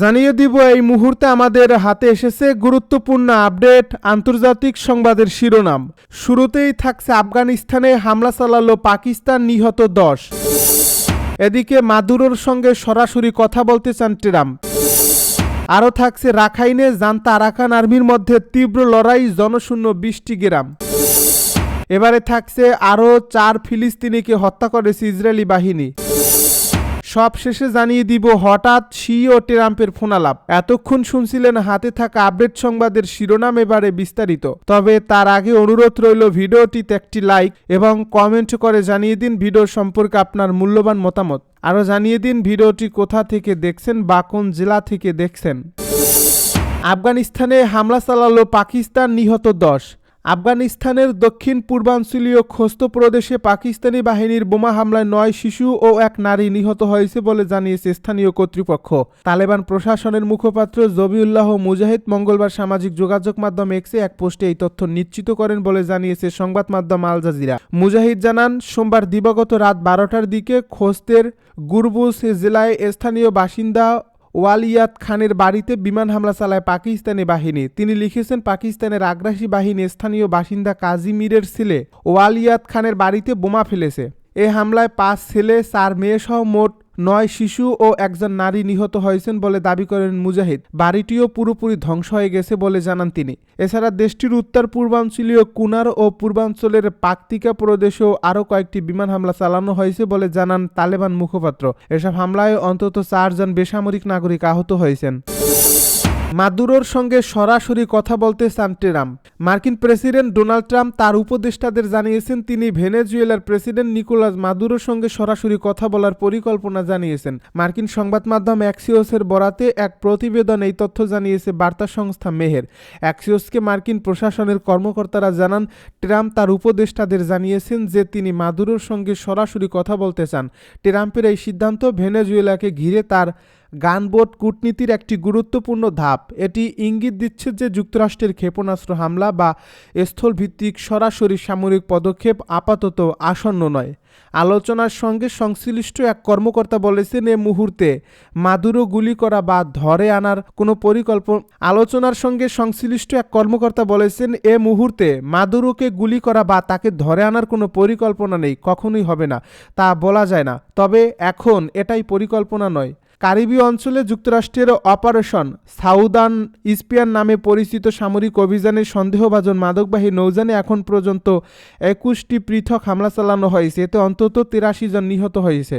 জানিয়ে দিব, এই মুহূর্তে আমাদের হাতে এসেছে গুরুত্বপূর্ণ আপডেট, আন্তর্জাতিক সংবাদের শিরোনাম। শুরুতেই থাকছে আফগানিস্তানে হামলা চালালো পাকিস্তান নিহত দশ। এদিকে মাদুরোর সঙ্গে সরাসরি কথা বলতে চান ট্রাম্প। আরও থাকছে রাখাইনে জান্তা আরাকান আর্মির মধ্যে তীব্র লড়াই, জনশূন্য বিশটি গ্রাম। এবারে থাকছে আরও চার ফিলিস্তিনিকে হত্যা করেছে ইসরায়েলি বাহিনী। সব শেষে জানিয়ে দিব, হঠাৎ শি ও ট্রাম্পের ফোনালাপ। এতক্ষণ শুনছিলেন হাতে থাকা আপডেট সংবাদের শিরোনাম এবারে বিস্তারিত। তবে তার আগে অনুরোধ রইল ভিডিওটিতে একটি লাইক এবং কমেন্ট করে জানিয়ে দিন ভিডিও সম্পর্কে আপনার মূল্যবান মতামত। আরও জানিয়ে দিন ভিডিওটি কোথা থেকে দেখছেন বা কোন জেলা থেকে দেখছেন। আফগানিস্তানে হামলা চালালো পাকিস্তান নিহত দশ। আফগানিস্তানের দক্ষিণ পূর্বাঞ্চলীয় খোস্ত প্রদেশে পাকিস্তানি বাহিনীর বোমা হামলায় নয় শিশু ও এক নারী নিহত হয়েছে বলে জানিয়েছে স্থানীয় কর্তৃপক্ষ। তালেবান প্রশাসনের মুখপাত্র জবিউল্লাহ মুজাহিদ মঙ্গলবার সামাজিক যোগাযোগ মাধ্যম এক্সে এক পোস্টে এই তথ্য নিশ্চিত করেন বলে জানিয়েছে সংবাদ মাধ্যম আল জাজিরা। মুজাহিদ জানান, সোমবার দিবাগত রাত বারোটার দিকে খোস্তের গুরবুস জেলায় স্থানীয় বাসিন্দা ওয়ালিয়াত খানের বাড়িতে বিমান হামলা চালায় পাকিস্তানি বাহিনী। তিনি লিখেছেন, পাকিস্তানের আগ্রাসী বাহিনী স্থানীয় বাসিন্দা কাজিমিরের ছেলে ওয়ালিয়াত খানের বাড়িতে বোমা ফেলেছে। এ হামলায় পাঁচ ছেলে, চার মেয়েসহ মোট নয় শিশু ও একজন নারী নিহত হয়েছেন বলে দাবি করেন মুজাহিদ। বাড়িটিও পুরোপুরি ধ্বংস হয়ে গেছে বলে জানান তিনি। এছাড়া দেশটির উত্তর, পূর্বাঞ্চলীয় কুনার ও পূর্বাঞ্চলের পাকতিকা প্রদেশেও আরও কয়েকটি বিমান হামলা চালানো হয়েছে বলে জানান তালেবান মুখপাত্র। এসব হামলায় অন্তত চারজন বেসামরিক নাগরিক আহত হয়েছেন। মাদুরোর সঙ্গে সরাসরি কথা বলতে চান ট্রাম্প। মার্কিন প্রেসিডেন্ট ডোনাল্ড ট্রাম্প তার উপদেষ্টাদের জানিয়েছেন, তিনি ভেনেজুয়েলার প্রেসিডেন্ট নিকোলাস মাদুরোর সঙ্গে সরাসরি কথা বলার পরিকল্পনা জানিয়েছেন। মার্কিন সংবাদ মাধ্যম অ্যাক্সিওসের বরাতে এক প্রতিবেদন এই তথ্য জানিয়েছে বার্তা সংস্থা মেহের। অ্যাক্সিওসকে মার্কিন প্রশাসনের কর্মকর্তারা জানান, ট্রাম্প তার উপদেষ্টাদের জানিয়েছেন যে তিনি মাদুরোর সঙ্গে সরাসরি কথা বলতে চান। ট্রাম্পের এই সিদ্ধান্ত ভেনেজুয়েলাকে ঘিরে তার গানবোট কূটনীতির একটি গুরুত্বপূর্ণ ধাপ। এটি ইঙ্গিত দিচ্ছে যে যুক্তরাষ্ট্রের ক্ষেপণাস্ত্র হামলা বা স্থলভিত্তিক সরাসরি সামরিক পদক্ষেপ আপাতত আসন্ন নয়। আলোচনার সঙ্গে সংশ্লিষ্ট এক কর্মকর্তা বলেছেন, এ মুহূর্তে মাদুরো গুলি করা বা ধরে আনার কোনো পরিকল্পনা আলোচনার সঙ্গে সংশ্লিষ্ট এক কর্মকর্তা বলেছেন, এ মুহূর্তে মাদুরোকে গুলি করা বা তাকে ধরে আনার কোনো পরিকল্পনা নেই, কখনোই হবে না, তা বলা যায় না। তবে এখন এটাই পরিকল্পনা নয়। কারিবীয় অঞ্চলে যুক্তরাষ্ট্রের অপারেশন সাউদান ইস্পিয়ান নামে পরিচিত সামরিক অভিযানে সন্দেহভাজন মাদকবাহী নৌজানে এখন পর্যন্ত একুশটি পৃথক হামলা চালানো হয়েছে। এতে অন্তত তিরাশি জন নিহত হয়েছে।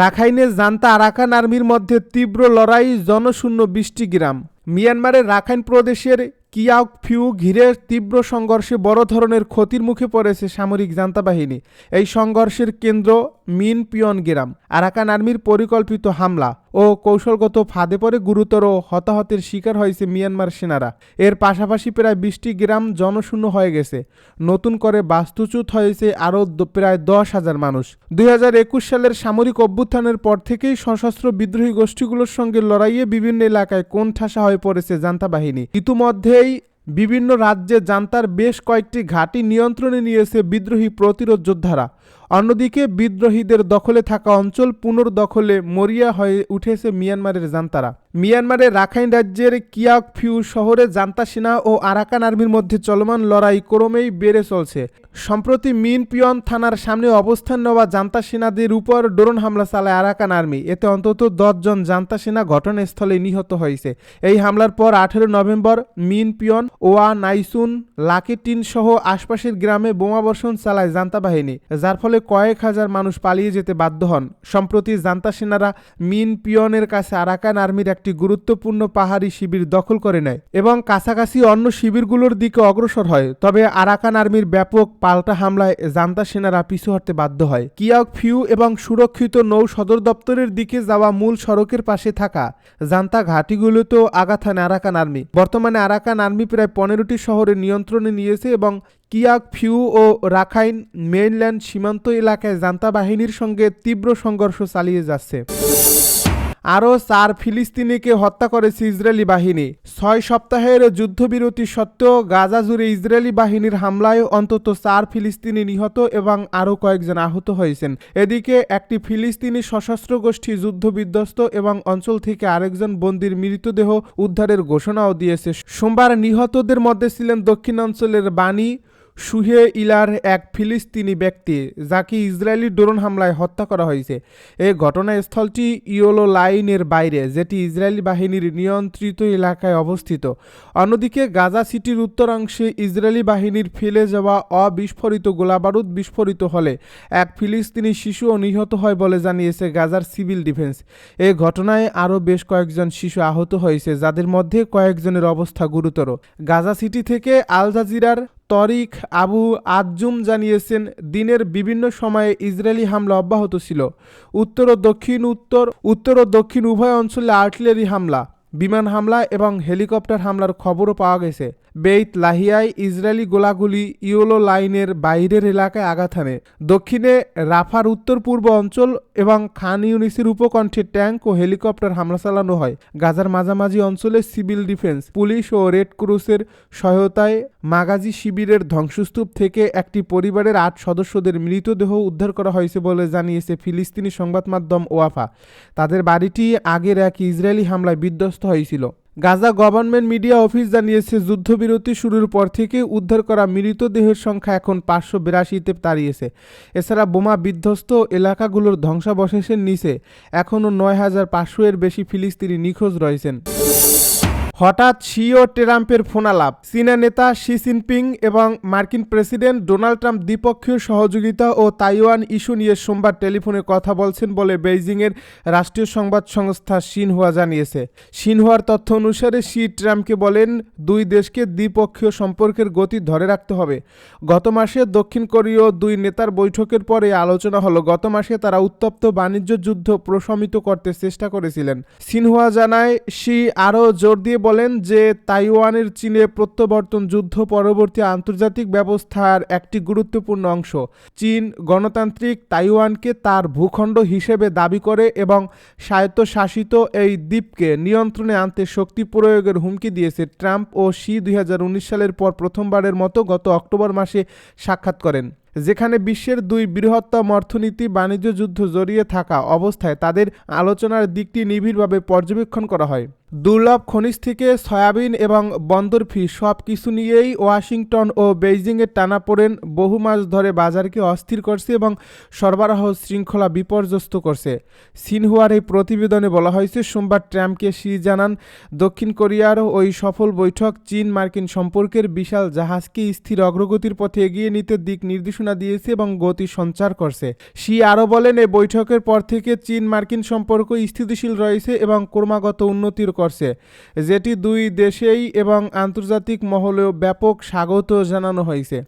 রাখাইনে জান্তা আরাকান আর্মির মধ্যে তীব্র লড়াই জনশূন্য বিশটি গ্রাম। মিয়ানমারের রাখাইন প্রদেশের কিয়াক ফিউ ঘিরে তীব্র সংঘর্ষে বড় ধরনের ক্ষতির মুখে পড়েছে সামরিক জান্তা বাহিনী এই সংঘর্ষের কেন্দ্র মিন পিয়ন গ্রাম আরাকান আর্মির পরিকল্পিত হামলা ও কৌশলগত ফাঁদে পড়ে গুরুতর হতাহতের শিকার হয়েছে মিয়ানমার সেনারা। এর পাশাপাশি প্রায় বিশটি গ্রাম জনশূন্য হয়ে গেছে। নতুন করে বাস্তুচ্যুত হয়েছে আরও প্রায় দশ হাজার মানুষ। দুই হাজার একুশ সালের সামরিক অভ্যুত্থানের পর থেকেই সশস্ত্র বিদ্রোহী গোষ্ঠীগুলোর সঙ্গে লড়াইয়ে বিভিন্ন এলাকায় কোণঠাসা হয়ে পড়েছে জান্তা বাহিনী ইতিমধ্যেই বিভিন্ন রাজ্যে জান্তার বেশ কয়েকটি ঘাঁটি নিয়ন্ত্রণে নিয়েছে বিদ্রোহী প্রতিরোধ যোদ্ধারা। অন্যদিকে বিদ্রোহীদের দখলে থাকা অঞ্চল পুনর্দখলে মরিয়া হয়ে উঠেছে মিয়ানমারের জান্তারা। মিয়ানমারের রাখাইন রাজ্যের কিয়াক ফিউ শহরে জান্তা সেনা ও আরাকান আর্মির মধ্যে চলমান লড়াই ক্রমেই বেড়ে চলছে। সম্প্রতি মিন পিয়ন থানার সামনে অবস্থান নেওয়া জান্তা সেনাদের উপর ড্রোন হামলা চালায় আরাকান আর্মি। এতে অন্তত দশজন জান্তা সেনা ঘটনাস্থলে নিহত হয়েছে। এই হামলার পর আঠেরো নভেম্বর মিন পিয়ন ওয়া নাইসুন লাকেটিন সহ আশপাশের গ্রামে বোমাবর্ষণ চালায় জান্তা বাহিনী, যার ফলে কয়েক হাজার মানুষ পালিয়ে যেতে বাধ্য হন। সম্প্রতি জান্তা সেনারা মিন পিয়নের কাছে আরাকান আর্মির একটি গুরুত্বপূর্ণ পাহাড়ি শিবির দখল করে নেয় এবং কাছাকাছি অন্য শিবিরগুলোর দিকে অগ্রসর হয়। তবে আরাকান আর্মির ব্যাপক পাল্টা হামলায় জান্তা সেনারা পিছু হটতে বাধ্য হয়। কিয়াক ফিউ এবং সুরক্ষিত নৌ সদর দপ্তরের দিকে যাওয়া মূল সড়কের পাশে থাকা জান্তা ঘাটিগুলোতেও আঘাত আরাকান আর্মি। বর্তমানে আরাকান আর্মি প্রায় পনেরোটি শহরে নিয়ন্ত্রণে নিয়েছে এবং কিয়াক ফিউ ও রাখাইন মেইনল্যান্ড সীমান্ত এলাকায় জান্তা বাহিনীর সঙ্গে তীব্র সংঘর্ষ চালিয়ে যাচ্ছে। আরও চার ফিলিস্তিনিকে হত্যা করেছে ইসরায়েলি বাহিনী। ছয় সপ্তাহের যুদ্ধবিরতি সত্ত্বেও গাজা জুড়ে ইসরায়েলি বাহিনীর হামলায় অন্তত চার ফিলিস্তিনি নিহত এবং আরও কয়েকজন আহত হয়েছেন। এদিকে একটি ফিলিস্তিনি সশস্ত্র গোষ্ঠী যুদ্ধবিধ্বস্ত এবং অঞ্চল থেকে আরেকজন বন্দির মৃতদেহ উদ্ধারের ঘোষণাও দিয়েছে। সোমবার নিহতদের মধ্যে ছিলেন দক্ষিণাঞ্চলের বাণী সুহে ইলার এক ফিলিস্তিনি ব্যক্তি যাকে ইসরায়েলি ড্রোন হামলায় হত্যা করা হয়েছে। এই ঘটনাস্থলটি ইয়োলো লাইনের বাইরে, যেটি ইসরায়েলি বাহিনীর নিয়ন্ত্রিত এলাকায় অবস্থিত। অন্যদিকে গাজা সিটির উত্তরাংশে ইসরায়েলি বাহিনীর ফেলে যাওয়া অবিস্ফোরিত গোলাবারুদ বিস্ফোরিত হলে এক ফিলিস্তিনি শিশুও নিহত হয় বলে জানিয়েছে গাজার সিভিল ডিফেন্স। এই ঘটনায় আরও বেশ কয়েকজন শিশু আহত হয়েছে, যাদের মধ্যে কয়েকজনের অবস্থা গুরুতর। গাজা সিটি থেকে আল জাজিরার তরিক আবু আজুম জানিয়েছেন, দিনের বিভিন্ন সময়ে ইসরায়েলি হামলা অব্যাহত ছিল। উত্তর ও দক্ষিণ উত্তর উত্তর ও দক্ষিণ উভয় অঞ্চলে আর্টিলারি হামলা, বিমান হামলা এবং হেলিকপ্টার হামলার খবরও পাওয়া গেছে। বেইত লাহিয়ায় ইসরায়েলি গোলাগুলি ইয়োলো লাইনের বাইরের এলাকায় আঘাত হানে। দক্ষিণে রাফার উত্তর পূর্ব অঞ্চল এবং খান ইউনিসের উপকণ্ঠে ট্যাঙ্ক ও হেলিকপ্টার হামলা চালানো হয়। গাজার মাঝামাঝি অঞ্চলে সিভিল ডিফেন্স, পুলিশ ও রেড ক্রসের সহায়তায় মাগাজি শিবিরের ধ্বংসস্তূপ থেকে একটি পরিবারের আট সদস্যদের মৃতদেহ উদ্ধার করা হয়েছে বলে জানিয়েছে ফিলিস্তিনি সংবাদ মাধ্যম ওয়াফা। তাদের বাড়িটি আগের এক ইসরায়েলি হামলায় বিধ্বস্ত হয়েছিল। গাজা গভর্নমেন্ট মিডিয়া অফিস জানিয়েছে, যুদ্ধবিরতি শুরুর পর থেকে উদ্ধার করা মৃতদেহের সংখ্যা এখন পাঁচশো বিরাশিতে দাঁড়িয়েছে। এছাড়া বোমা বিধ্বস্ত এলাকাগুলোর ধ্বংসাবশেষের নিচে এখনও নয় হাজার পাঁচশো এর বেশি ফিলিস্তিনি নিখোঁজ রয়েছেন। হঠাৎ শি ও ট্রাম্পের ফোনালাপ। চীনা নেতা শি জিনপিং এবং মার্কিন প্রেসিডেন্ট ডোনাল্ড ট্রাম্প দ্বিপক্ষীয় সহযোগিতা ও তাইওয়ান ইস্যু নিয়ে সোমবার টেলিফোনে কথা বলছেন বলে বেইজিংয়ের রাষ্ট্রীয় সংবাদ সংস্থা সিনহুয়া জানিয়েছে। সিনহুয়ার তথ্য অনুসারে, শি ট্রাম্পকে বলেন, দুই দেশকে দ্বিপক্ষীয় সম্পর্কের গতি ধরে রাখতে হবে। গত মাসে দক্ষিণ কোরীয় দুই নেতার বৈঠকের পরে আলোচনা হলো, গত মাসে তারা উত্তপ্ত বাণিজ্য যুদ্ধ প্রশমিত করতে চেষ্টা করেছিলেন। সিনহুয়া জানায়, শি আরও জোর দিয়ে বলেন যে তাইওয়ানের চীনে প্রত্যাবর্তন যুদ্ধ পরবর্তী আন্তর্জাতিক ব্যবস্থার একটি গুরুত্বপূর্ণ অংশ। চীন গণতান্ত্রিক তাইওয়ানকে তার ভূখণ্ড হিসেবে দাবি করে এবং স্বায়ত্তশাসিত এই দ্বীপকে নিয়ন্ত্রণে আনতে শক্তি প্রয়োগের হুমকি দিয়েছে ট্রাম্প ও শি দুই হাজার উনিশ সালের পর প্রথমবারের মতো গত অক্টোবর মাসে সাক্ষাৎ করেন। যেখানে বিশ্বের দুই বৃহত্তম অর্থনীতি, বাণিজ্য যুদ্ধ জড়িয়ে থাকা অবস্থায় তাদের আলোচনার দিকটি নিবিড়ভাবে পর্যবেক্ষণ করা হয়। দুর্লভ খনিজ থেকে সয়াবিন এবং বন্দর ফি সব কিছু নিয়েই ওয়াশিংটন ও বেইজিংয়ের টানাপোড়েন বহু মাস ধরে বাজারকে অস্থির করছে এবং সরবরাহ শৃঙ্খলা বিপর্যস্ত করছে। সিনহুয়ার এই প্রতিবেদনে বলা হয়েছে, সোমবার ট্রাম্পকে শি জানান দক্ষিণ কোরিয়ার ওই সফল বৈঠক। চীন মার্কিন সম্পর্কের বিশাল জাহাজকে স্থির অগ্রগতির পথে এগিয়ে নিতে দিক নির্দেশনা দিয়েছে এবং গতি সঞ্চার করছে। শি আরও বলেন এই বৈঠকের পর থেকে চীন মার্কিন সম্পর্ক স্থিতিশীল রয়েছে এবং ক্রমাগত উন্নতির করছে যেটি দুই দেশেই এবং আন্তর্জাতিক মহলেও ব্যাপক স্বাগত জানানো হয়েছে।